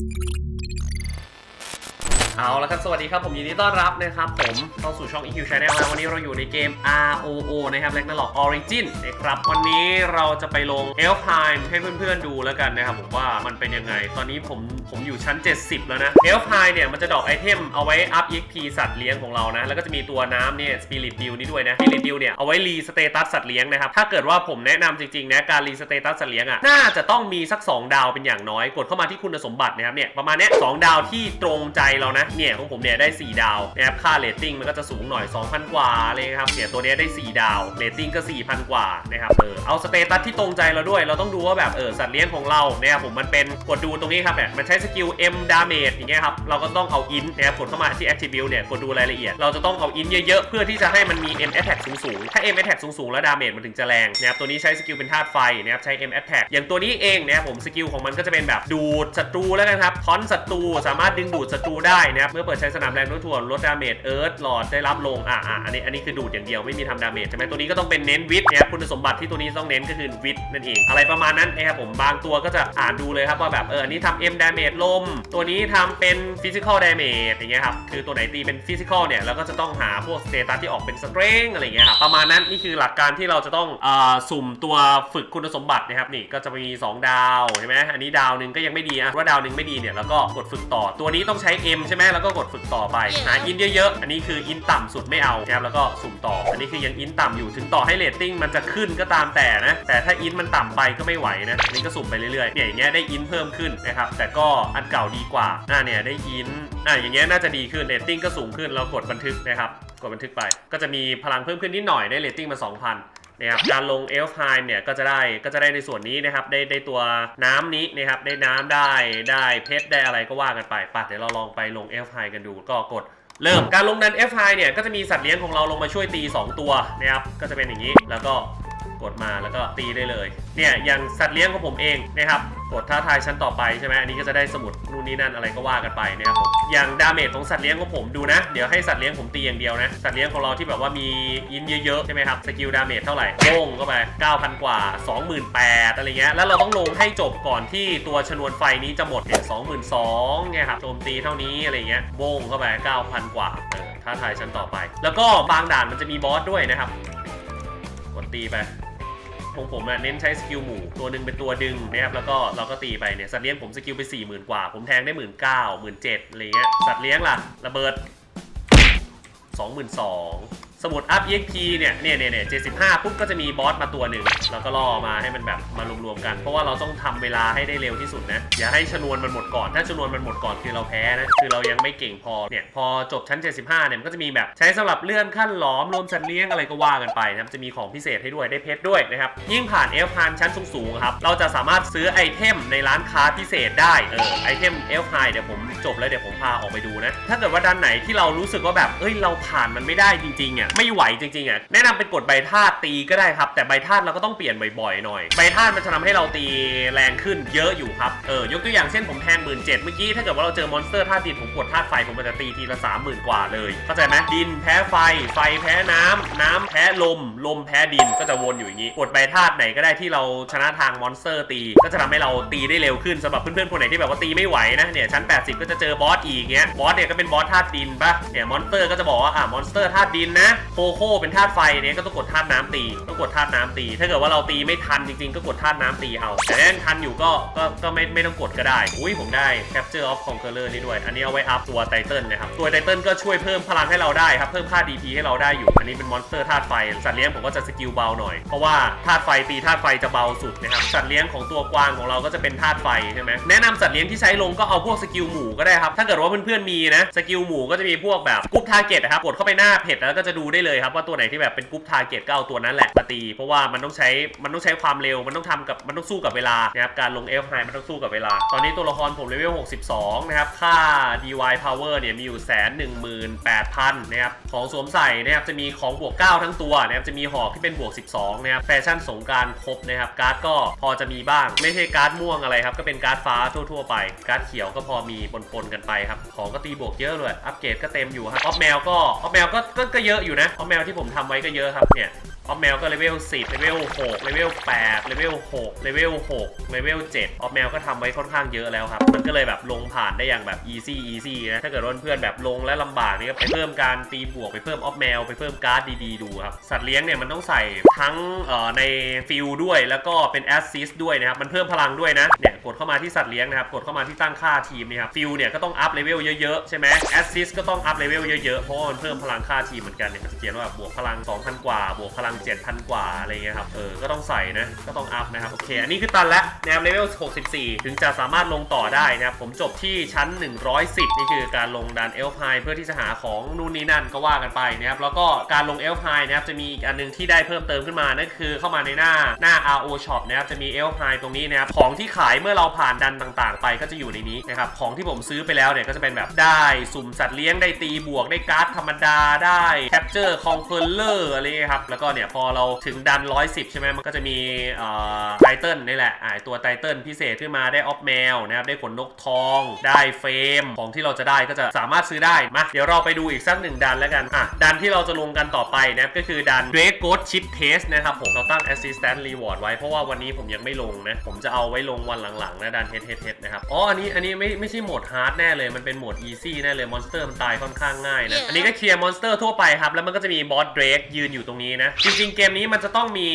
Thank you. เอาละครับสวัสดีครับผมยินดีต้อนรับนะครับผมเข้าสู่ช่อง EQ Channel นะวันนี้เราอยู่ในเกม ROO นะครับ Ragnarok Origin นะครับวันนี้เราจะไปลง Elfheim ให้เพื่อนๆดูแล้วกันนะครับผมว่ามันเป็นยังไง ตอนนี้ผมผมอยู่ชั้น 70 แล้วนะ Elfheim เนี่ยมันจะดรอกไอเทมเอาไว้อัพ EXP สัตว์เลี้ยงของเรานะ แล้วก็จะมีตัวน้ำเนี่ย Spirit Dew นี่ด้วยนะ Spirit Dew เนี่ยเอาไว้รีสเตตัสสัตว์เลี้ยงนะครับถ้าเกิดว่าผมแนะนำจริงๆนะการรีสเตตัสสัตว์เลี้ยงอะน่าจะต้องมีสัก 2 ดาวเป็นอย่างน้อย กดเข้ามาที่คุณสมบัตินะครับเนี่ยประมาณเนี้ยสดาวที่ตรงใจเรานะเนี่ยของผมเนี่ยได้ 4 ดาวนะครับค่าเรตติ้งมันก็จะสูงหน่อย 2,000 กว่าเลยครับเนี่ยตัวเนี้ยได้ 4 ดาวเรตติ้งก็ 4,000 กว่านะครับเออเอาสเตตัสที่ตรงใจเราด้วย เราต้องดูว่าแบบเออสัตว์เลี้ยงของเราเนี่ยผมมันเป็นกดดูตรงนี้ครับเนี่ยมันใช้สกิล M damage อย่างเงี้ยครับเราก็ต้องเอาอินนะครับกดเข้ามาที่ attribute เนี่ยกดดูรายละเอียด เราจะต้องเอาอินเยอะๆ เพื่อที่จะให้มันมี M attack สูงๆถ้า M attack สูงๆแล้วดาเมจมันถึงจะแรงนะครับตัวนี้ใช้สกิลเป็นธาตุไฟนะครับใช้ M attack อย่างตัวนี้เองนะครับผมสกิลของมันก็จะเป็นแบบดูดศัตรูแล้วกันครับทอนศัตรูสามารถดึงดูดศัตรูได้นะครับเมื่อเปิดใช้สนามแรงโน้มถ่วงลดดาเมจเอิร์ธหลอดได้รับลงอ่าอ่าอันนี้อันนี้คือดูดอย่างเดียวไม่มีทำดาเมจใช่ไหมตัวนี้ก็ต้องเป็นเน้นวิทนะครับคุณสมบัติที่ตัวนี้ต้องเน้นก็คือวิทนั่นเองอะไรประมาณนั้นนะครับผมบางตัวก็จะอ่านดูเลยครับว่าแบบเอออันนี้ทำ M damage ลม ตัวนี้ทำเป็น physical damage อย่างเงี้ยครับคือตัวไหนตีเป็น physical เนี่ยเราก็จะต้องหาพวก status ที่ออกเป็น strength อะไรเงี้ยครับประมาณนั้นนี่คือหลักการที่เราจะต้องอ่าสุ่มตัวฝึกคุณสมบัตินะครับนี่ก็จะมี 2 ดาวใช่ไหมอันนี้ดาวนึงก็ยังไม่ดีอะว่าดาวนึงไม่ดีเนี่ยแล้วก็กดฝึกต่อตัวนี้ต้องใช้ M ใช่ไหมแล้วก็กดฝึกต่อไป หาอินเยอะๆ อันนี้คืออินต่ำสุดไม่เอานะครับแล้วก็สุ่มต่อ อันนี้คือยังอินต่ำอยู่ถึงต่อให้เรตติ้งมันจะขึ้นก็ตามแต่นะ แต่ถ้าอินมันต่ำไปก็ไม่ไหวนะอันนี้ก็สุ่มไปเรื่อยๆเนี่ยอย่างเงี้ยได้อินเพิ่มขึ้นนะครับแต่ก็อันเก่าดีกว่าอ่าเนี่ยได้อินอ่าอย่างเงี้ยน่าจะดีขึ้นเรตติ้งก็สูงขึ้นเรากดบันทึกนะครับกดบันทึกไป ก็จะมีพลังเพิ่มขึ้นนิดหน่อยได้เรตติ้งมา 2,000 นะครับการลงเอลฟ์ไฮม์เนี่ยก็จะได้ก็จะได้ในส่วนนี้นะครับได้ได้ตัวน้ำนี้นะครับได้น้ำได้ได้เพชรได้อะไรก็ว่ากันไปปัดเดี๋ยวเราลองไปลงเอลฟ์ไฮกันดูก็กดเริ่มการลงดัน F high เนี่ยก็จะมีสัตว์เลี้ยงของเราลงมาช่วยตี 2 ตัวนะครับก็จะเป็นอย่างนี้แล้วก็กดมาแล้วก็ตีได้เลยเนี่ยอย่างสัตว์เลี้ยงของผมเองนะครับ กดท้าทายชั้นต่อไปใช่ไหมอันนี้ก็จะได้สมุดนู่นนี่นั่นอะไรก็ว่ากันไปนะครับผมอย่างดาเมจของสัตว์เลี้ยงของผมดูนะ เดี๋ยวให้สัตว์เลี้ยงผมตีอย่างเดียวนะ สัตว์เลี้ยงของเราที่แบบว่ามีอินเยอะๆใช่ไหมครับ สกิลดาเมจเท่าไหร่โป้งเข้าไป 9,000 กว่า 28,000อะไรเงี้ย แล้วเราต้องลงให้จบก่อนที่ตัวชนวนไฟนี้จะหมดเนี่ย22,000เนี่ยครับ โจมตีเท่านี้อะไรเงี้ยโบ้งเข้าไป 9,000 กว่าเออท้าทายชั้นต่อไป แล้วก็บางด่านมันจะมีบอสด้วยนะครับ กดตีไป ของผมอะเน้นใช้สกิลหมู่ตัวหนึ่งเป็นตัวดึงนะครับแล้วก็เราก็ตีไปเนี่ยสัตว์เลี้ยงผมสกิลไป4 0,000กว่า ผมแทงได้หมื่นเก้าหมื่นเจ็ดอะไรเงี้ยสัตว์เลี้ยงล่ะระเบิด 22,000 สมุดอัพ EXP เนี่ยเนี่ยเนี่ยเนี่ย75ปุ๊บก็จะมีบอสมาตัวหนึ่งแล้วก็ล่อมาให้มันแบบมารวมๆกัน เพราะว่าเราต้องทำเวลาให้ได้เร็วที่สุดนะอย่าให้ชนวนมันหมดก่อน ถ้าชนวนมันหมดก่อนคือเราแพ้นะคือเรายังไม่เก่งพอเนี่ยพอจบชั้น 75เนี่ยมันก็จะมีแบบใช้สำหรับเลื่อนขั้นหลอมรวมสัตว์เลี้ยงอะไรก็ว่ากันไปนะครับจะมีของพิเศษให้ด้วยได้เพชรด้วยนะครับยิ่งผ่านเอลพานชั้นสูงๆครับเราจะสามารถซื้อไอเทมในร้านค้าพิเศษได้เออไอเทมเอลพายเดี๋ยวผมจบแล้วเดี๋ยวผมพาออกไปดูนะถ้าเกิดว่าด้านไหนที่เรารู้สึกว่าแบบเอ้ยเราผ่านมันไม่ได้จริงๆอะไม่ไหวจริงๆอะแนะนำเป็นกดใบธาตุตีก็ได้ครับ แต่ใบธาตุเราก็ต้องเปลี่ยนบ่อยๆหน่อยใบธาตุมันจะทำให้เราตีแรงขึ้นเยอะอยู่ครับเออยกตัวอย่างเช่นผมแทงหมื่นเจ็ดเมื่อกี้ถ้าเกิดว่าเราเจอมอนสเตอร์ธาตุดินผมกดธาตุไฟผมมันจะตีทีละสามหมื่นกว่าเลยเข้าใจไหมดินแพ้ไฟไฟแพ้น้ำน้ำแพ้ลม ลมแพ้ดินก็จะวนอยู่อย่างนี้กดใบธาตุไหนก็ได้ที่เราชนะทางมอนสเตอร์ตี ก็จะทำให้เราตีได้เร็วขึ้นสำหรับเพื่อนๆคนไหนที่แบบว่าตีไม่ไหวนะเนี่ยชั้น 80 ก็จะเจอบอสอีกเงี้ยบอสเนี่ยก็เป็นบอสธาตุดินปะเนี่ยมอนสเตอร์ก็จะบอกว่าอ่ามอนสเตอร์ธาตุดินนะโคโค่เป็นธาตุไฟเนี่ยก็ต้องกดธาตุน้ำตีต้องกดธาตุน้ำตี ถ้าเกิดว่าเราตีไม่ทันจริงๆ ก็กดธาตุน้ำตีเอา แต่ถ้าทันอยู่ก็ก็ก็ไม่ไม่ต้องกดก็ได้ อุ้ยผมได้ Capture of Conqueror นี่ด้วย อันนี้เอาไว้อัพตัวไตเติลนะครับ ตัวไตเติลก็ช่วยเพิ่มพลังให้เราได้ครับ เพิ่มค่า DP ให้เราได้อยู่ อันนี้เป็นมอนสเตอร์ธาตุไฟ สัตว์เลี้ยงผมก็จะสกิลเบาหน่อย เพราะว่าธาตุไฟตีธาตุไฟจะเบาสุดนะครับ สัตว์เลี้ยงของตัวกวางของเราก็จะเป็นธาตุไฟใช่ไหมแนะนำสัตว์เลี้ยงที่ใช้ลงก็เอาพวกสกิลหมู่ก็ได้ครับ ถ้าเกิดว่าเพื่อนๆมีนะ สกิลหมู่ก็จะมีพวกแบบกรุ๊ปทาร์เก็ตนะครับ กดเข้าไปหน้าเพจแล้วก็จะดูได้เลยครับว่าตัวไหนที่แบบเป็นกรุ๊ปทาร์เก็ตก็เอาตัวนั้นแหละมาตี เพราะว่ามันต้องใช้มันต้องใช้ความเร็วมันต้องทำกับมันต้องสู้กับเวลานะครับการลงเอฟไฮมันต้องสู้กับเวลา ตอนนี้ตัวละครผมเลเวล62 นะครับ ค่า DY Power เนี่ยมีอยู่แสนหนึ่งหมื่นแปดพันนะครับของสวมใส่นะครับจะมีของบวก 9 ทั้งตัวนะครับจะมีหอกที่เป็นบวก 12นะครับแฟชั่นสงการครบนะครับการ์ดก็พอจะมีบ้าง ไม่ใช่การ์ดม่วงอะไรครับก็เป็นการ์ดฟ้าทั่ว ๆ ไป การ์ดเขียวก็พอมีปนๆกันไปครับของก็ตีบวกเยอะเลยอัปเกรดก็เต็มอยู่ครับออฟแมวก็ออฟแมวก็ก็ก็เยอะอยู่นะออฟแมวที่ผมทำไว้ก็เยอะครับเนี่ยออฟแมวก็เลเวล10เลเวล6เลเวล8เลเวล6เลเวล6เลเวล7ออฟแมวก็ทำไว้ค่อนข้างเยอะแล้วครับ มันก็เลยแบบลงผ่านได้อย่างแบบ easy easy นะ ถ้าเกิดว่าเพื่อนแบบลงและลำบากนี่ก็ไปเพิ่มการตีบวกไปเพิ่มออฟแมวไปเพิ่มการ์ดดีๆดูครับ สัตว์เลี้ยงเนี่ยมันต้องใส่ทั้งเอ่อในฟิลด้วยแล้วก็เป็นแอสซิสด้วยนะครับ มันเพิ่มพลังด้วยนะ เนี่ยกดเข้ามาที่สัตว์เลี้ยงนะครับ กดเข้ามาที่ตั้งค่าทีมนี่ครับ ฟิลเนี่ยก็ต้องอัพเลเวลเยอะๆใช่ไหมแอสซิสก็ต้องอัพเลเวลเยอะๆ เพราะมันเพิ่มพลังค่าทีมเหมือนกันเนี่ยจะเขียนว่าบวกพลัง 2,000 กว่า บวกพลัง 7,000 กว่าอะไรเงี้ยครับ เออ ก็ต้องใส่นะ ก็ต้องอัพนะครับ โอเค อันนี้คือตันแล้วนะครับเลเวล 64 ถึงจะสามารถลงต่อได้นะครับ ผมจบที่ชั้น 110 นี่คือการลงดันเอลไฮเพื่อที่จะหาของนู่นนี่นั่นก็ว่ากันไปนะครับ แล้วก็การลงเอลไฮนะครับ จะมีอีกอันหนึงที่ได้เพิ่มเติมขึ้นมา นั่นคือเข้ามาในหน้าหน้า RO Shop นะครับ จะมีเอลไฮตรงนี้นะครับ ของที่ขายเมื่อเราผ่านดันต่างๆ ไปก็จะอยู่ในนี้นะครับ ของที่ผมซื้อไปแล้วเนี่ยก็จะเป็นแบบได้สุ่มสัตว์เลี้ยงได้ตีบวกได้การ์ดธรรมดาได้แคปเจอร์คองเคอร์เลอร์อะไรเงี้ยครับ แล้วก็เนี่ยพอเราถึงดัน 110 ใช่ไหมมันก็จะมีไตเติลนี่แหละอ่าตัวไตเติลพิเศษขึ้นมาได้ออฟแมวนะครับ ได้ขนนกทอง ได้เฟรมของที่เราจะได้ก็จะสามารถซื้อได้ มาเดี๋ยวเราไปดูอีกสักหนึ่งดันแล้วกัน อะ ดันที่เราจะลงกันต่อไปนะครับ ก็คือดัน Great Ghost Chip Test นะครับผม เราตั้ง Assistant Reward ไว้ เพราะว่าวันนี้ผมยังไม่ลงนะ ผมจะเอาไว้ลงวันหลังๆนะดันเฮดเฮดเฮดนะครับ อ๋อ อันนี้ อันนี้ไม่ ไม่ใช่โหมด Hard แน่เลย มันเป็นโหมด Easy แน่เลย มอนสเตอร์มันตายค่อนข้างง่ายนะ อันนี้ก็เคลียร์มอนสเตอร์ทั่วไปครับแล้วมันก็จะมีบอสเดรกยืนอยู่ตรงนี้นะ จริงๆ เกมนี้มันจะต้องมี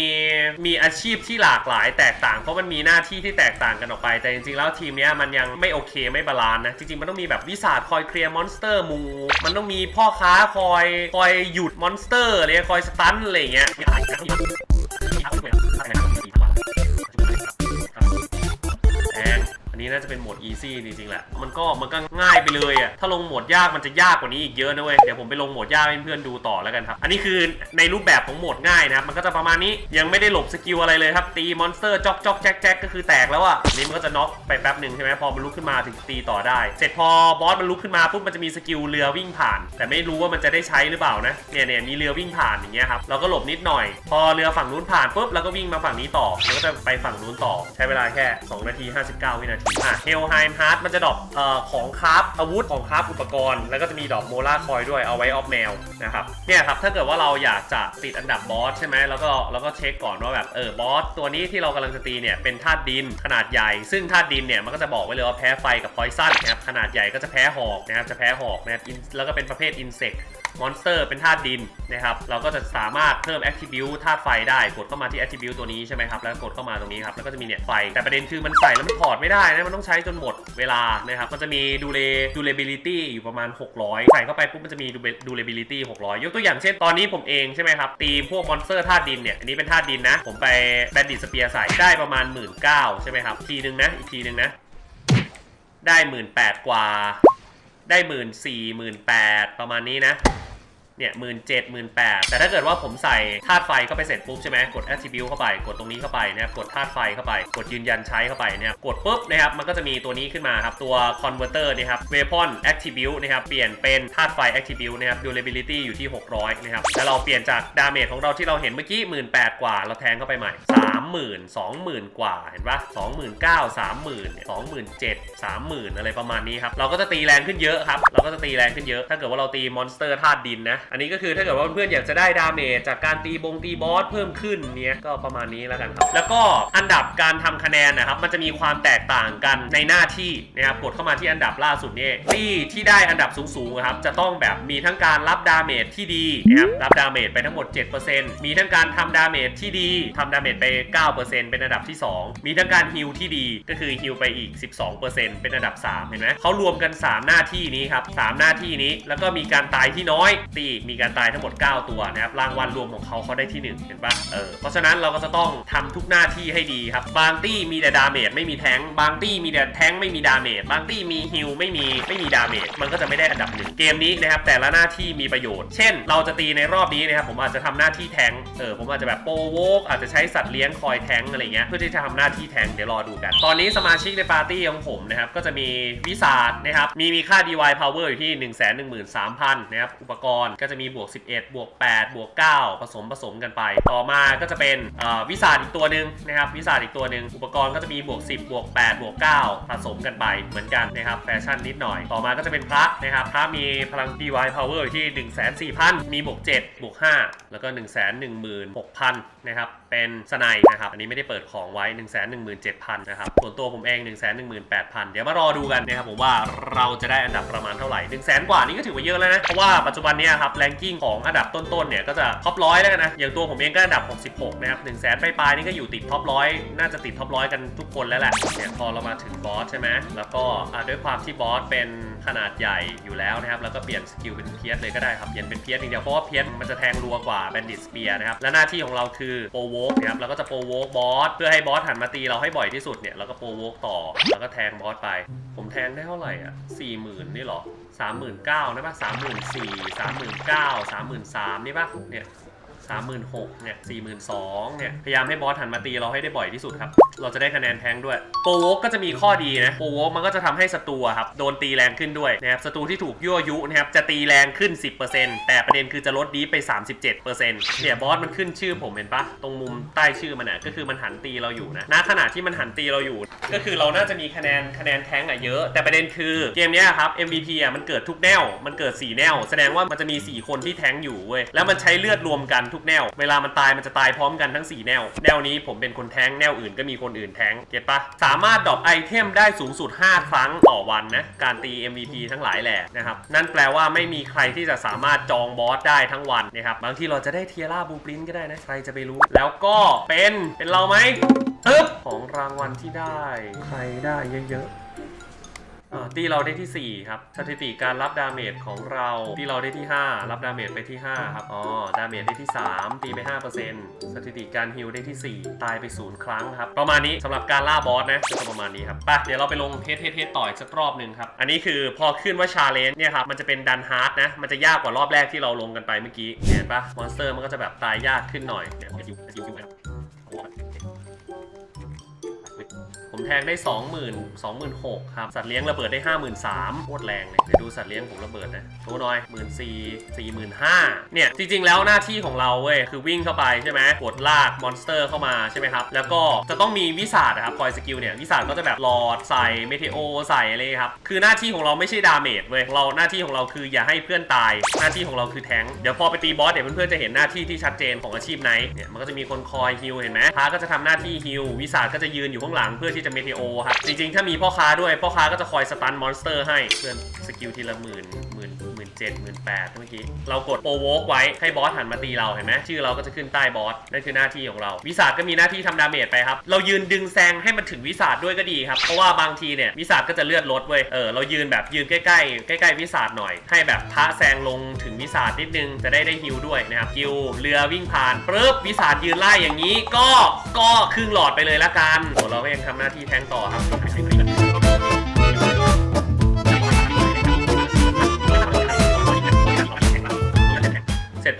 มีอาชีพที่หลากหลายแตกต่างเพราะมันมีหน้าที่ที่แตกต่างกันออกไป แต่จริงๆ แล้วทีมเนี้ยมันยังไม่โอเคไม่บาลานซ์นะ จริงๆ มันต้องมีแบบวิสาดคอยเคลียร์มอนสเตอร์มู มันต้องมีพ่อค้าคอยคอยหยุดมอนสเตอร์อะไรเงี้ยคอยสตันอะไรเงี้ย นี้น่าจะเป็นโหมด easy จริงๆแหละ มันก็มันก็ง่ายไปเลยอะถ้าลงโหมดยากมันจะยากกว่านี้อีกเยอะนะเว้ย เดี๋ยวผมไปลงโหมดยากให้เพื่อนดูต่อแล้วกันครับ อันนี้คือในรูปแบบของโหมดง่ายนะครับมันก็จะประมาณนี้ ยังไม่ได้หลบสกิลอะไรเลยครับ ตีมอนสเตอร์จอกจอกแจ๊กแจ๊กก็คือแตกแล้วอะนนี้มันก็จะน็อกไปแป๊บหนึ่งใช่ไหมพอมันลุกขึ้นมาถึงตีต่อได้ เสร็จพอบอสมันลุกขึ้นมาปุ๊บมันจะมีสกิลเรือวิ่งผ่าน แต่ไม่รู้ว่ามันจะได้ใช้หรือเปล่านะ เนี่ยเนี่ยมีเรือวิ่งผ่านอย่างเงี้ยครับ เราก็หลบนิดหน่อย พอเรือฝั่งนู้นผ่านปุ๊บเราก็วิ่งมาฝั่งนี้ต่อแล้วก็จะไปฝั่งนู้นต่อ ใช้เวลาแค่ 2 นาที 59 วินาทีอะเฮลไฮม์ฮาร์ดมันจะดรอปเอ่อของคราฟอาวุธของคราฟอุปกรณ์ แล้วก็จะมีดรอกโมล่าคอยด้วยเอาไว้ออฟแมวนะครับเนี่ยครับถ้าเกิดว่าเราอยากจะติดอันดับบอสใช่ไหมแล้วก็แล้วก็เช็คก่อนว่าแบบเออบอสตัวนี้ที่เรากำลังจะตีเนี่ยเป็นธาตุดินขนาดใหญ่ ซึ่งธาตุดินเนี่ยมันก็จะบอกไว้เลยว่าแพ้ไฟกับพอยซันนะครับขนาดใหญ่ก็จะแพ้หอกนะครับจะแพ้หอกนะครับแล้วก็เป็นประเภทอินเสก มอนสเตอร์เป็นธาตุดินนะครับเราก็จะสามารถเพิ่ม attribute ธาตุไฟได้กดเข้ามาที่ attribute ตัวนี้ใช่ไหมครับแล้วกดเข้ามาตรงนี้ครับแล้วก็จะมีเนี่ยไฟ แต่ประเด็นคือมันใส่แล้วมันถอดไม่ได้นะมันต้องใช้จนหมดเวลานะครับมันจะมี dure durability อยู่ประมาณ 600 ใส่เข้าไปปุ๊บมันจะมี dure- durability 600 ยกตัวอย่างเช่นตอนนี้ผมเองใช่ไหมครับตีพวกมอนสเตอร์ธาตุดินเนี่ยอันนี้เป็นธาตุดินนะ ผมไปแบนดิสเปียใส่ได้ประมาณ 1 9ื่นใช่ไหมครับทีนึงนะอีกทีนึงนะได้หมื่นแปดกว่าได้หมื่นสี่หมื่นแปดประมาณนี้นะ เนี่ยหมื่นเจ็ดหมื่นแปดแต่ถ้าเกิดว่าผมใส่ธาตุไฟเข้าไปเสร็จปุ๊บใช่ไหมกด attribute เข้าไป กดตรงนี้เข้าไปนะครับกดธาตุไฟเข้าไป กดยืนยันใช้เข้าไปเนี่ยกดปุ๊บนะครับมันก็จะมีตัวนี้ขึ้นมาครับตัว converter นะครับ weapon attribute นะครับเปลี่ยนเป็นธาตุไฟ attribute นะครับ durability อยู่ที่ 600 นะครับแล้วเราเปลี่ยนจาก damage ของเราที่เราเห็นเมื่อกี้18,000กว่าเราแทงเข้าไปใหม่ 30,000 20,000กว่าเห็นปะ29,000 30,000เนี่ย27,000 30,000อะไรประมาณนี้ครับ เราก็จะตีแรงขึ้นเยอะครับ เราก็จะตีแรงขึ้นเยอะ ถ้าเกิดว่าเราตีมอนสเตอร์ธาตุดินนะ อันนี้ก็คือถ้าเกิดว่าเพื่อนๆอยากจะได้ดาเมจจากการตีบงตีบอสเพิ่มขึ้นเนี่ยก็ประมาณนี้แล้วกันครับ แล้วก็อันดับการทำคะแนนนะครับ มันจะมีความแตกต่างกันในหน้าที่นะครับกดเข้ามาที่อันดับล่าสุดนี่ที่ที่ได้อันดับสูงๆครับจะต้องแบบมีทั้งการรับดาเมจที่ดีนะครับรับดาเมจไปทั้งหมด 7%มีทั้งการทำดาเมจที่ดีทำดาเมจไป9%เป็นอันดับที่ 2 มีทั้งการฮิลที่ดีก็คือฮิลไปอีก 12%เป็นอันดับ 3 เห็นไหมเขารวมกัน 3 หน้าที่นี้ครับ 3 หน้าที่นี้แล้วก็มีการตายที่น้อยตีมีการตายทั้งหมด 9 ตัวนะครับรางวัลรวมของเขาเขาได้ที่ 1 เห็นปะเออเพราะฉะนั้นเราก็จะต้องทำทุกหน้าที่ให้ดีครับ บางตี้มีแต่ดาเมจไม่มีแทงบางตี้มีแต่แทงไม่มีดาเมจบางตี้มีฮิลไม่มีไม่มีดาเมจมันก็จะไม่ได้อันดับหนึ่งเกมนี้นะครับแต่ละหน้าที่มีประโยชน์ เช่น เราจะตีในรอบนี้นะครับผมอาจจะทำหน้าที่แทงเออผมอาจจะแบบโปโวกอาจจะใช้สัตว์เลี้ยงคอยแทงอะไรเงี้ยเพื่อที่จะทำหน้าที่แทงเดี๋ยวรอดูกัน ตอนนี้สมาชิกในปาร์ตี้ของผมนะครับก็จะมีวิสาดนะครับมีมีค่า DY Power อยู่ที่ 1 1 3 0 0 0นะครับอุปกรณ์ก็จะมีบวก 11 บวก 8 บวก 9 ผสมผสมกันไป ต่อมาก็จะเป็นวิสาดอีกตัวหนึ่งนะครับวิสาดอีกตัวหนึ่งอุปกรณ์ก็จะมีบวก 10 บวก 8 บวก 9 ผสมกันไปเหมือนกันนะครับแฟชั่นนิดหน่อย ต่อมาก็จะเป็นพระนะครับพระมีพลัง DY Power อยู่ที่ 1 4 0 0 0 มีบวก 7 บวก 5 แล้วก็ 1 1 6 0 0 0 นะครับเป็นสไนด์นะครับ อันนี้ไม่ได้เปิดของไว้ 1 1 7 0 0 0 นะครับ ส่วนตัวผมเอง 1 1 8 0 0 0 เดี๋ยวมารอดูกันนะครับผมว่าเราจะได้อันดับประมาณเท่าไหร่ 1 0 0 0 0แกว่านี่ก็ถือว่าเยอะแล้วนะ เพราะว่าปัจจุบันเนี้ครับแรงกิ้งของอันดับต้นๆ เนี่ยก็จะท็อปร้อยแล้วกันนะ อย่างตัวผมเองก็อันดับ 66 นะครับ1 0 0 0 0แสนปลายๆนี่ก็อยู่ติดท็อปร้อยน่าจะติดท็อปร้อยกันทุกคนแล้วแหละเนี่ยพอเรามาถึงบอสใช่ไหมแล้วก็ด้วยความที่บอสเป็นขนาดใหญ่อยู่แล้วนะครับแล้วก็เปลี่ยนสกิลเป็นเพียสเลยก็ได้ครับเปลี่ยนเป็นเพียสอย่างเดียวเพราะว่าเพียสมันจะแทงรัวกว่าแบนดิตสเปียร์นะครับและหน้าที่ของเราคือโปรโวกนะครับเราก็จะโปรโวกบอสเพื่อให้บอสหันมาตีเราให้บ่อยที่สุดเนี่ยเราก็โปรโวกต่อแล้วก็แทงบอสไป ผมแทงได้เท่าไหร่อะสี่หมื่นนี่หรอสามหมื่นเก้านะป่ะสามหมื่นสี่สามหมื่นเก้าสามหมื่นสามนี่ป่ะเนี่ย สามหมื่นหกเนี่ยสี่หมื่นสองเนี่ย พยายามให้บอสหันมาตีเราให้ได้บ่อยที่สุดครับ เราจะได้คะแนนแทงด้วยโปโวกก็จะมีข้อดีนะโปโวกมันก็จะทำให้ศัตรูอะครับ โดนตีแรงขึ้นด้วยนะครับศัตรูที่ถูกยั่วยุนะครับ จะตีแรงขึ้น 10%แต่ประเด็นคือจะลดดีไป 37%เนี่ยบอสมันขึ้นชื่อผมเห็นปะตรงมุมใต้ชื่อมันอะก็คือมันหันตีเราอยู่นะณขณะที่มันหันตีเราอยู่ ก็คือเราน่าจะมีคะแนนคะแนนแทงอะเยอะ แต่ประเด็นคือเกมเนี้ยครับ MVP อะมันเกิดทุกแนวมันเกิด4แนวแสดงว่ามันจะมี 4 คนที่แทงอยู่เว้ยแล้วมันใช้เลือดรวมกันทุกแนว เวลามันตายมันจะตายพร้อมกันทั้ง 4 แนว แนวนี้ผมเป็นคนแทงแนวอื่นก็มีคนอื่นแทงเก็ตปะสามารถดรอปไอเทมได้สูงสุด 5 ครั้งต่อวันนะ การตี MVP ทั้งหลายแหละนะครับนั่นแปลว่าไม่มีใครที่จะสามารถจองบอสได้ทั้งวันนะครับบางทีเราจะได้เทียร่าบูปรินก็ได้นะใครจะไปรู้ แล้วก็เป็นเป็นเราไหมปึ๊บของรางวัลที่ได้ ใครได้เยอะๆ ตีเราได้ที่ 4 ครับ สถิติการรับดาเมจของเราตีเราได้ที่ 5 รับดาเมจไปที่ 5 ครับอ๋อดาเมจได้ที่ 3 ตีไป 5%สถิติการฮิลได้ที่ 4 ตายไป 0 ครั้งครับ ประมาณนี้สำหรับการล่าบอสนะก็ประมาณนี้ครับไปเดี๋ยวเราไปลงเทสเทสเทสต่อยสักรอบหนึ่งครับ อันนี้คือพอขึ้นว่าชาเลนจ์เนี่ยครับมันจะเป็นดันฮาร์ดนะ มันจะยากกว่ารอบแรกที่เราลงกันไปเมื่อกี้เห็นปะมอนสเตอร์มันก็จะแบบตายยากขึ้นหน่อยเนี่ยจ ผมแทงได้ 20,000 2 6 0 0ครับ สัตว์เลี้ยงระเบิดได้ 53,000โคตรแรงเลยเดี๋ยวดูสัตว์เลี้ยงผมระเบิดนะโชว์หน่อย 1 4 45,000เนี่ยจริงๆแล้วหน้าที่ของเราเว้ยคือวิ่งเข้าไปใช่ไหมกดลากมอนสเตอร์เข้ามาใช่ไหมครับ แล้วก็จะต้องมีวิสาดนะครับคอยสกิลเนี่ยวิสาดก็จะแบบหลอดใส่เมเทโอใส่อะไรครับคือหน้าที่ของเราไม่ใช่ดาเมจเว้ยเราหน้าที่ของเราคืออย่าให้เพื่อนตาย หน้าที่ของเราคือแทงเดี๋ยวพอไปตีบอสเดี๋ยวเพื่อนๆจะเห็นหน้าที่ที่ชัดเจนของอาชีพไหนเนี่ยมันก็จะมีคนคอยฮิลเห็นไหมพาก็จะทำหน้าที่ฮิลวิสาดก็จะยืนอยู่ข้างหลังเพื่อที่จะเมเทโอครับ จริงๆ ถ้ามีพ่อค้าด้วย พ่อค้าก็จะคอยสตันมอนสเตอร์ให้เพื่อนสกิลทีละหมื่น หมื่นหมื่นเจ็ดหมื่นแปดเมื่อกี้ เรากดโปรโวกไว้ให้บอสหันมาตีเราเห็นไหมชื่อเราก็จะขึ้นใต้บอสนั่นคือหน้าที่ของเรา วิสาดก็มีหน้าที่ทำดาเมจไปครับ เรายืนดึงแซงให้มันถึงวิสาดด้วยก็ดีครับ เพราะว่าบางทีเนี่ยวิสาดก็จะเลือดลดเว้ย เออเรายืนแบบยืนใกล้ๆใกล้ๆวิสาดหน่อย ให้แบบพระแซงลงถึงวิสาดนิดนึงจะได้ได้ฮิลด้วยนะครับกิวเรือวิ่งผ่านปึ๊บวิสาดยืนไล่อย่างนี้ ก็ก็ครึ่งหลอดไปเลยละกันโหเราก็ยังทำหน้าที่แทงต่อครับ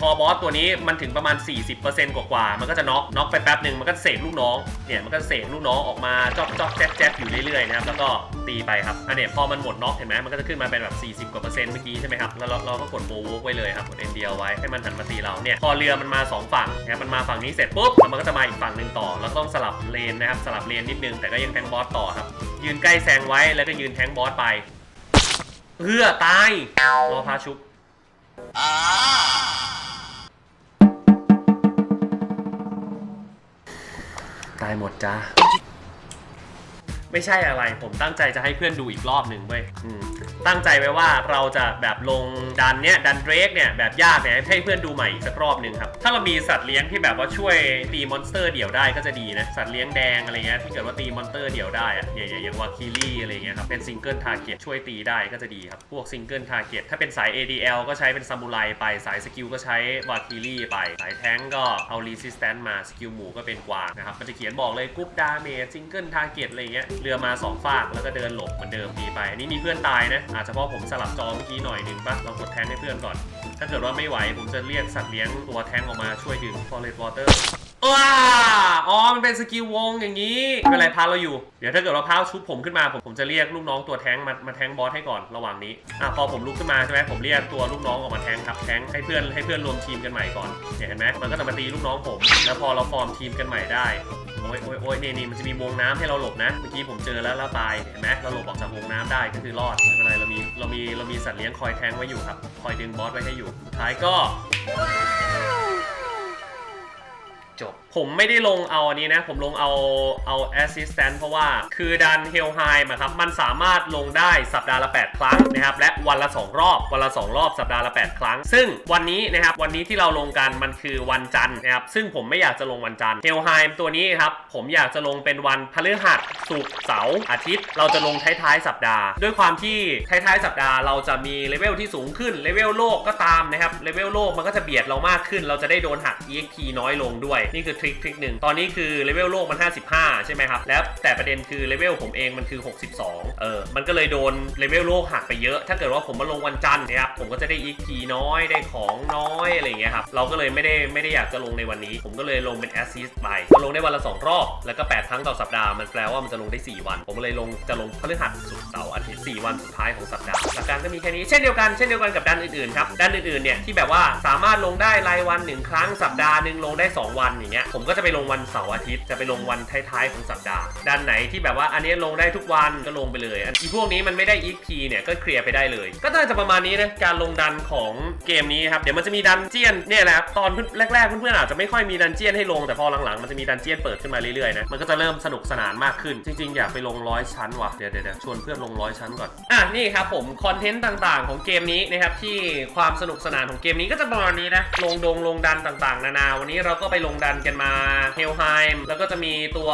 พอบอสตัวนี้มันถึงประมาณ 40%กว่าๆมันก็จะน็อกน็อกไปแป๊บหนึ่งมันก็เสกลูกน้องเนี่ยมันก็เสกลูกน้องออกมาจอกจอกแจ๊กแจ๊กอยู่เรื่อยๆนะครับแล้วก็ตีไปครับอันเนี้ยพอมันหมดน็อกเห็นไหมมันก็จะขึ้นมาเป็นแบบ 40 กว่าเปอร์เซ็นต์เมื่อกี้ใช่ไหมครับแล้วเราเราก็กดโบว์วกไว้เลยครับกดเอ็นเดียวไว้ให้มันหันมาตีเราเนี่ยพอเรือมันมาสองฝั่งนะครับมันมาฝั่งนี้เสร็จปุ๊บมันก็จะมาอีกฝั่งหนึ่งต่อแล้วก็ต้องสลับเลนนะครับสลับเลนนิดนึงแต่ก็ยังแทงบอสต่อครับยืนใกล้แซงไว้แล้วก็ยืนแทงบอสไปเพื่อตายรอพาชุบายหมดจ้า ไม่ใช่อะไร ผมตั้งใจจะให้เพื่อนดูอีกรอบหนึ่งเว้ยอืมตั้งใจไว้ว่าเราจะแบบลงดันเนี้ยดันเดรกเนี่ยแบบยากเนี่ยให้เพื่อนดูใหม่อีกสักรอบหนึ่งครับ ถ้าเรามีสัตว์เลี้ยงที่แบบว่าช่วยตีมอนสเตอร์เดี่ยวได้ก็จะดีนะ สัตว์เลี้ยงแดงอะไรเงี้ยที่เกิดว่าตีมอนสเตอร์เดี่ยวได้อะอย่างอย่างอย่างวาคิลี่อะไรเงี้ยครับเป็นซิงเกิลทาร์เก็ตช่วยตีได้ก็จะดีครับ พวกซิงเกิลทาร์เก็ตถ้าเป็นสาย ADL ก็ใช้เป็นซามูไรไปสายสกิลก็ใช้วาคิลี่ไปสายแทงก์ก็เอารีสิสแตนต์มาสกิลหมูก็เป็นกวางนะครับมันจะเขียนบอกเลยกรุ๊ปดาเมจซิงเกิลทาร์เก็ตอะไรเงี้ยเรือมาสองฝากแล้วก็เดินหลบเหมือนเดิมดีไปอันนี้มีเพื่อนตายนะอาจจะเพราะผมสลับจอเมื่อกี้หน่อยหนึงปะเรากดแทงให้เพื่อนก่อน ถ้าเกิดว่าไม่ไหวผมจะเรียกสัตว์เลี้ยงตัวแทงออกมาช่วยดึง f o r e s t Water ว้าอ๋อ มันเป็นสกิลวงอย่างนี้ไม่เป็นไรพาเราอยู่ เดี๋ยวถ้าเกิดว่าพาชุบผมขึ้นมาผมผมจะเรียกลูกน้องตัวแท้งมามาแท้งบอสให้ก่อนระหว่างนี้อะพอผมลุกขึ้นมาใช่ไหมผมเรียกตัวลูกน้องออกมาแท้งครับแท้งให้เพื่อนให้เพื่อนรวมทีมกันใหม่ก่อนเนี่ยเห็นไหมมันก็จะมาตีลูกน้องผม แล้วพอเราฟอร์มทีมกันใหม่ได้ โอ้ยโอ้ยโอ้ยเนี่นี่มันจะมีวงน้ำให้เราหลบนะ เมื่อกี้ผมเจอแล้วเราตาย เห็นไหมเราหลบออกจากวงน้ำได้ก็คือรอด ไม่เป็นไร เรามี เรามี เรามีสัตว์เลี้ยงคอยแทงไว้อยู่ครับ คอยดึงบอสไว้ให้อยู่สุดท้ายก็ จบ ผมไม่ได้ลงเอาอันนี้นะ ผมลงเอาเอา assistant เพราะว่าคือดัน h e l h i m อะครับ มันสามารถลงได้สัปดาห์ละ 8 ครั้งนะครับ และวันละ 2 รอบ วันละ 2 รอบ สัปดาห์ละ 8 ครั้ง ซึ่งวันนี้นะครับ วันนี้ที่เราลงกันมันคือวันจันทร์นะครับ ซึ่งผมไม่อยากจะลงวันจันทร์ h e l h i m ตัวนี้ครับ ผมอยากจะลงเป็นวันพฤหัสศุกร์เสาร์อาทิตย์ เราจะลงท้ายๆสัปดาห์ ด้วยความที่ท้ายๆสัปดาห์เราจะมีเลเวลที่สูงขึ้นเลเวลโลกก็ตามนะครับเลเวลโลกมันก็จะเบียดเรามากขึ้น เราจะได้โดนหัก EXP น้อยลงด้วยนี่คือทริคทริคหนึ่งตอนนี้คือเลเวลโลกมัน 55 ใช่ไหมครับ แล้วแต่ประเด็นคือเลเวลผมเองมันคือ 62 เออ มันก็เลยโดนเลเวลโลกหักไปเยอะ ถ้าเกิดว่าผมมาลงวันจันทร์นะครับ ผมก็จะได้ EXP น้อย ได้ของน้อยอะไรอย่างเงี้ยครับ เราก็เลยไม่ได้ไม่ได้อยากจะลงในวันนี้ ผมก็เลยลงเป็น assist ไปก็ลงได้วันละ 2 รอบ แล้วก็ 8 ครั้งต่อสัปดาห์ มันแปลว่ามันจะลงได้ 4 วัน ผมเลยลงจะลงพฤหัสศุกร์เสาร์อาทิตย์4วันสุดท้ายของสัปดาห์ กการก็มีแค่นี้เช่นเดียวกันเช่นเดียวกันกับด้านอื่นๆครับด้านอื่นๆเนี่ยที่แบบว่าสามารถลงได้รายวันหนึ่งครั้งสัปดาห์หนึ่งลงได้ 2 วันอย่างเงี้ยผมก็จะไปลงวันเสาร์อาทิตย์จะไปลงวันท้ายๆของสัปดาห์ ด้านไหนที่แบบว่าอันนี้ลงได้ทุกวันก็ลงไปเลยอีพวกนี้มันไม่ได้ EP เนี่ยก็เคลียร์ไปได้เลย ก็น่าจะประมาณนี้นะการลงดันของเกมนี้ครับเดี๋ยวมันจะมีดันเจียนเนี่ยแหละครับตอนแรกๆเพื่อนๆอาจจะไม่ค่อยมีดันเจียนให้ลงแต่พอหลังๆมันจะมีดันเจียนเปิดขึ้นมาเรื่อยๆนะมันก็จะเริ่มสนุกสนานมากขึ้น จริงๆ อยากไปลงร้อยชั้นว่ะเดี๋ยวเดี๋ยวชวนเพื่อนลงร้อยชั้นก่อนอะนี่ครับผมคอนอนเทนต์ต่างๆ ของเกมนี้นะครับที่ความสนุกสนานของเกมนี้ก็จะประมาณนี้นะลงดงลงดันต่างๆ นานา วันนี้เราก็ไปลงดันกันมาเฮลไฮม์แล้วก็จะมีตัว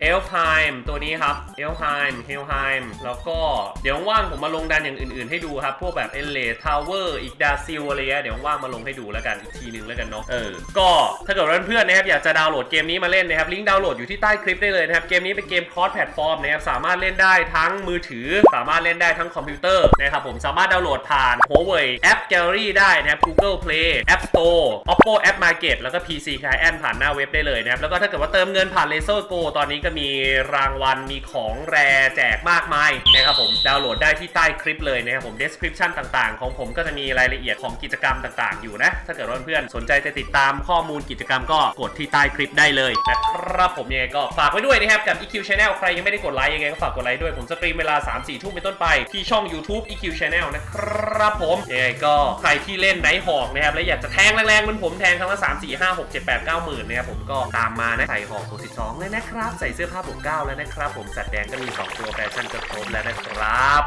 เอลไฮม์ตัวนี้ครับเอลไฮม์เฮลไฮม์แล้วก็เดี๋ยวว่างผมมาลงดันอย่างอื่นๆ ให้ดูครับพวกแบบเอเลทาวเวอร์อีกดาซิลอะไรเงี้ยเดี๋ยวว่างมาลงให้ดูแล้วกันอีกทีนึงแล้วกันเนาะเออก็ถ้าเกิดเพื่อนๆนะครับอยากจะดาวน์โหลดเกมนี้มาเล่นนะครับลิงก์ดาวน์โหลดอยู่ที่ใต้คลิปได้เลยนะครับเกมนี้เป็นเกมคอร์สแพลตฟอร์มนะครับสามารถเล่นได้ทั้งมือถือ สามารถเล่นได้ทั้งคอมพิวเตอร์นะครับผมสามารถดาวน์โหลดผ่าน Huawei App Gallery ได้นะครับ Google Play App Store Oppo App Market แล้วก็ PC Client ผ่านหน้าเว็บได้เลยนะครับแล้วก็ถ้าเกิดว่าเติมเงินผ่าน Laser Go ตอนนี้ก็มีรางวัลมีของแรแจกมากมายนะครับผมดาวน์โหลดได้ที่ใต้คลิปเลยนะครับผม description ต่างๆ ของผมก็จะมีรายละเอียดของกิจกรรมต่างๆ อยู่นะ ถ้าเกิดว่าเพื่อนๆสนใจจะติดตามข้อมูลกิจกรรมก็กดที่ใต้คลิปได้เลยนะครับผมยังไงก็ฝากไว้ด้วยนะครับกับ EQ Channel ใครยังไม่ได้กดไลค์ยังไงก็ฝากกดไลค์ด้วยผมสตรีมเวลา 3-4 ทุ่มเป็นต้นไปที่ช่อง YouTube EQ Channel นะครับผมยังไงก็ใครที่เล่นไนท์หอกนะครับ และอยากจะแทงแรงๆเหมือนผมแทงครั้งละ3 4 5 6 7 8 9หมื่นนะครับผมก็ตามมานะใส่หอกตัว12เลยนะครับ ใส่เสื้อผ้าบวก9แล้วนะครับ ผมสัตว์แดงก็มี2ตัวแฟชั่นก็ครบแล้วนะครับ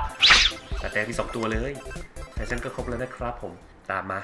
สัตว์แดงมี2ตัวเลยแฟชั่นก็ครบแล้วนะครับผมตามมา